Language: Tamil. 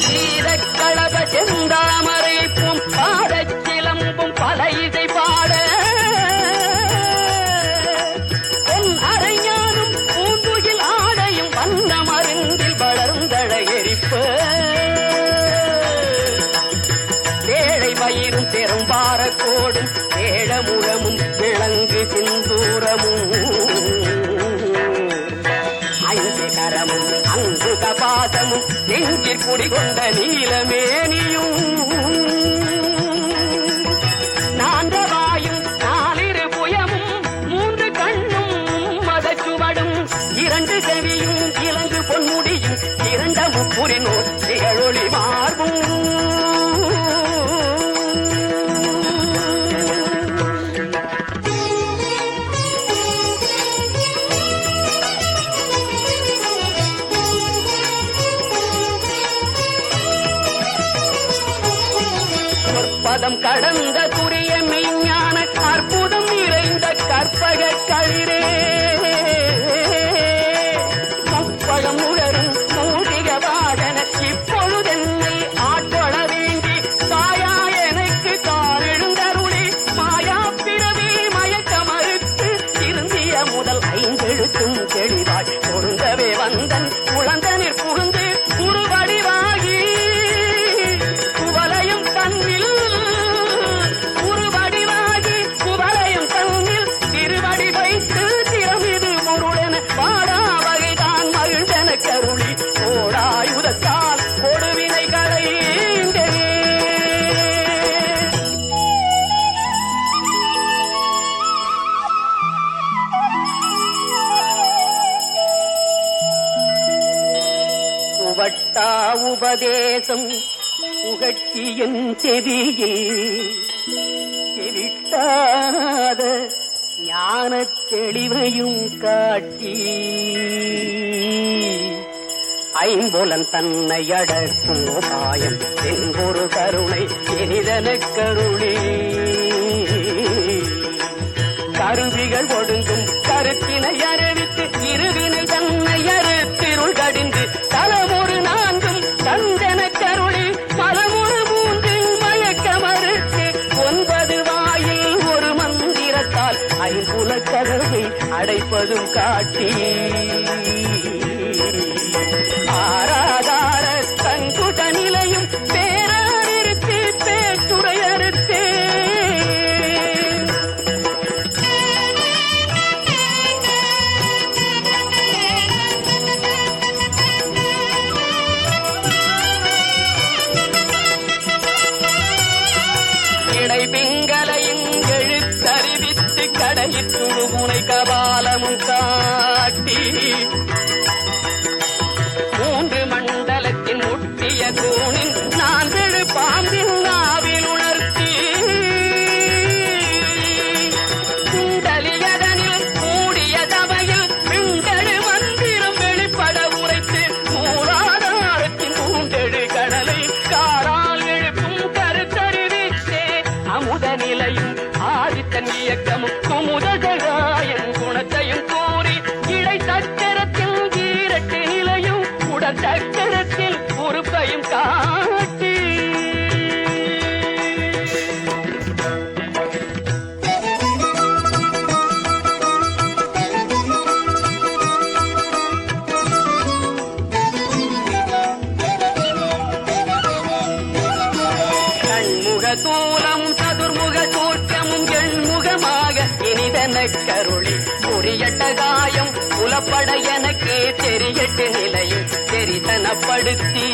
வீரக்களப செந்தாமரை பூம் பாடச் சிலம்பும் பல இசை பாட. பொன் அரைஞானும் பூந்துகில் ஆடையும் வண்ண மருந்தில் வளர்ந்தழ எரிப்ப. வேளை பயிரும் பெரும்பார கோடும் வேளமுழமும் விளங்கு சிந்தூரமும். ஐந்து கரமும் அங்கு கபாசமும் நெஞ்சில் குடிகொண்ட நீலமேனியும் நான்றவாயும் நாலிரு புயமும் மூன்று கண்ணும் மதச்சுவடும் இரண்டு செவியும் இலங்கு பொன்முடியும் இரண்ட முப்புரினோ திகழொளி மார்பும். பதம் கடந்த துரிய மெய்ஞான அற்புதம் நிறைந்த கற்பக கழிரே. உபதேசம் புகட்டியன் செவியில் செவிட்டாத ஞான தெளிவையும் காட்டி ஐம்புலன் தன்னை அடக்கும் உபாயம் என்பொரு கருணை இனிதன கருளி கருவிகள் ஒடுங்கும் கருத்தினை கருப்புல கதவை அடைப்பதும் காட்டி ஆராதா எழுத்தறிவித்து முனை கபாலமும் காட்டி. மூன்று மண்டலத்தின் முட்டிய தூணின் நான்கு பாம்பின் நாவில் உணர்த்தி. குண்டலியதனில் கூடிய சபையில் பிண்டழு மந்திரம் வெளிப்பட உரைத்து மூலாதாரத்தின் மூண்டெழு கடலை காரால் எழுப்பும் கருத்தறிவித்தே. அமுத நிலையும் ஆதித்தன் இயக்கமும் 牡丹 இனிதன கருளி புரியட்ட காயம் புலப்பட எனக்கு தெரியட்டு நிலையில் தெரிதனப்படுத்தி